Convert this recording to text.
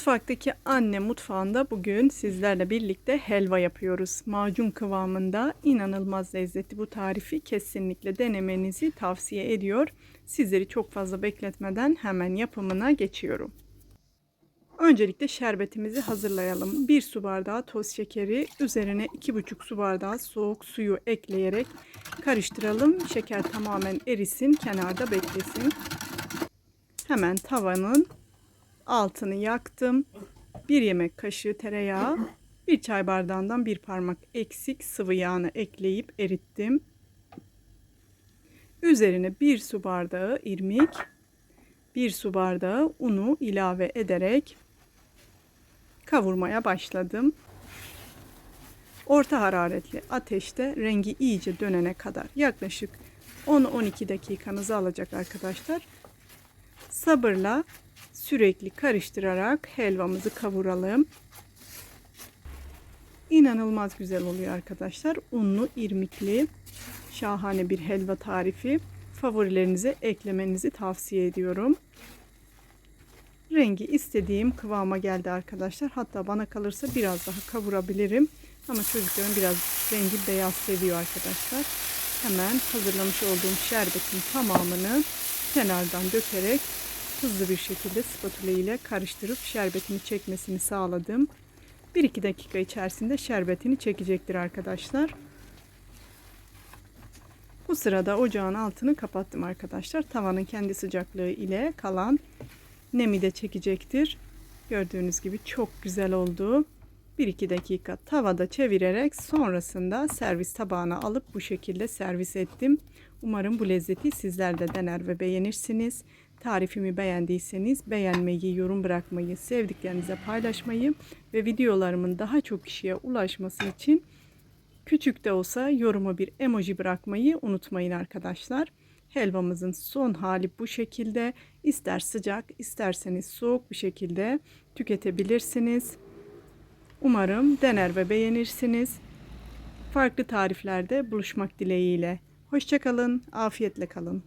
Mutfaktaki anne mutfağında bugün sizlerle birlikte helva yapıyoruz. Macun kıvamında inanılmaz lezzetli bu tarifi kesinlikle denemenizi tavsiye ediyor. Sizleri çok fazla bekletmeden hemen yapımına geçiyorum. Öncelikle şerbetimizi hazırlayalım. 1 su bardağı toz şekeri, üzerine 2,5 su bardağı soğuk suyu ekleyerek karıştıralım. Şeker tamamen erisin, kenarda beklesin. Hemen tavanın altını yaktım. Bir yemek kaşığı tereyağı, bir çay bardağından bir parmak eksik sıvı yağını ekleyip erittim. Üzerine bir su bardağı irmik, bir su bardağı unu ilave ederek kavurmaya başladım. Orta hararetli ateşte rengi iyice dönene kadar yaklaşık 10-12 dakikanızı alacak arkadaşlar. Sabırla sürekli karıştırarak helvamızı kavuralım. İnanılmaz güzel oluyor arkadaşlar. Unlu, irmikli, şahane bir helva tarifi. Favorilerinize eklemenizi tavsiye ediyorum. Rengi istediğim kıvama geldi arkadaşlar. Hatta bana kalırsa biraz daha kavurabilirim. Ama çocukların biraz rengi beyaz seviyor arkadaşlar. Hemen hazırlamış olduğum şerbetin tamamını kenardan dökerek hızlı bir şekilde spatula ile karıştırıp şerbetini çekmesini sağladım. 1-2 dakika içerisinde şerbetini çekecektir arkadaşlar. Bu sırada ocağın altını kapattım arkadaşlar. Tavanın kendi sıcaklığı ile kalan nemi de çekecektir. Gördüğünüz gibi çok güzel oldu. 1-2 dakika tavada çevirerek sonrasında servis tabağına alıp bu şekilde servis ettim. Umarım bu lezzeti sizler de dener ve beğenirsiniz. Tarifimi beğendiyseniz beğenmeyi, yorum bırakmayı, sevdiklerinize paylaşmayı ve videolarımın daha çok kişiye ulaşması için küçük de olsa yoruma bir emoji bırakmayı unutmayın arkadaşlar. Helvamızın son hali bu şekilde. İster sıcak, isterseniz soğuk bir şekilde tüketebilirsiniz. Umarım dener ve beğenirsiniz. Farklı tariflerde buluşmak dileğiyle. Hoşçakalın, afiyetle kalın.